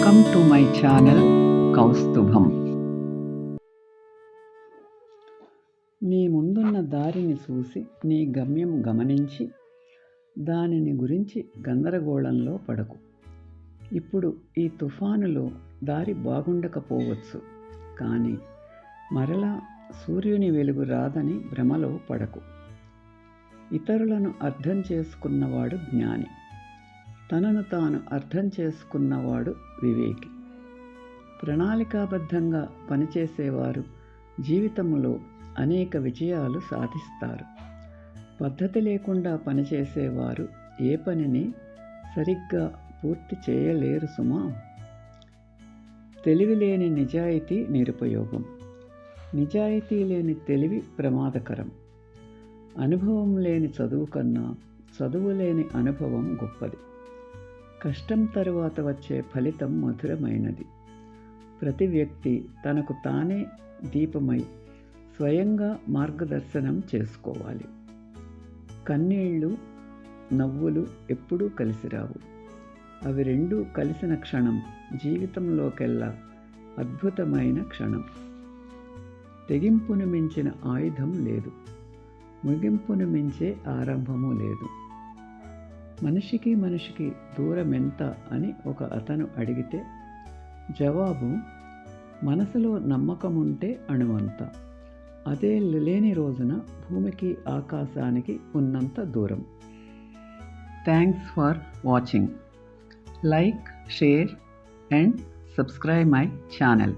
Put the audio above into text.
Welcome to my channel Kaustubham నీ ముందున్న దారిని చూసి నీ గమ్యం గమనించి దానిని గురించి గందరగోళంలో పడకు. ఇప్పుడు ఈ తుఫానులో దారి బాగుండకపోవచ్చు కానీ మరలా సూర్యుని వెలుగు రాదని భ్రమలో పడకు. ఇతరులను అర్థం చేసుకున్నవాడు జ్ఞాని. తనను తాను అర్థం చేసుకున్నవాడు వివేకి. ప్రణాళికాబద్ధంగా పనిచేసేవారు జీవితంలో అనేక విజయాలు సాధిస్తారు. పద్ధతి లేకుండా పనిచేసేవారు ఏ పనిని సరిగ్గా పూర్తి చేయలేరు సుమా. తెలివి లేని నిజాయితీ నిరుపయోగం. నిజాయితీ లేని తెలివి ప్రమాదకరం. అనుభవం లేని చదువు కన్నా చదువు లేని అనుభవం గొప్పది. కష్టం తరువాత వచ్చే ఫలితం మధురమైనది. ప్రతి వ్యక్తి తనకు తానే దీపమై స్వయంగా మార్గదర్శనం చేసుకోవాలి. కన్నీళ్ళు నవ్వులు ఎప్పుడూ కలిసిరావు అవి రెండూ కలిసిన క్షణం జీవితంలోకెల్లా అద్భుతమైన క్షణం. తెగింపును మించిన ఆయుధం లేదు. ముగింపును మించే ఆరంభము లేదు. మనిషికి మనిషికి దూరం ఎంత అని ఒక అతను అడిగితే జవాబు మనసులో నమ్మకం ఉంటే అణువంత. అదే లేని రోజున భూమికి ఆకాశానికి ఉన్నంత దూరం. Thanks for watching like share and subscribe my channel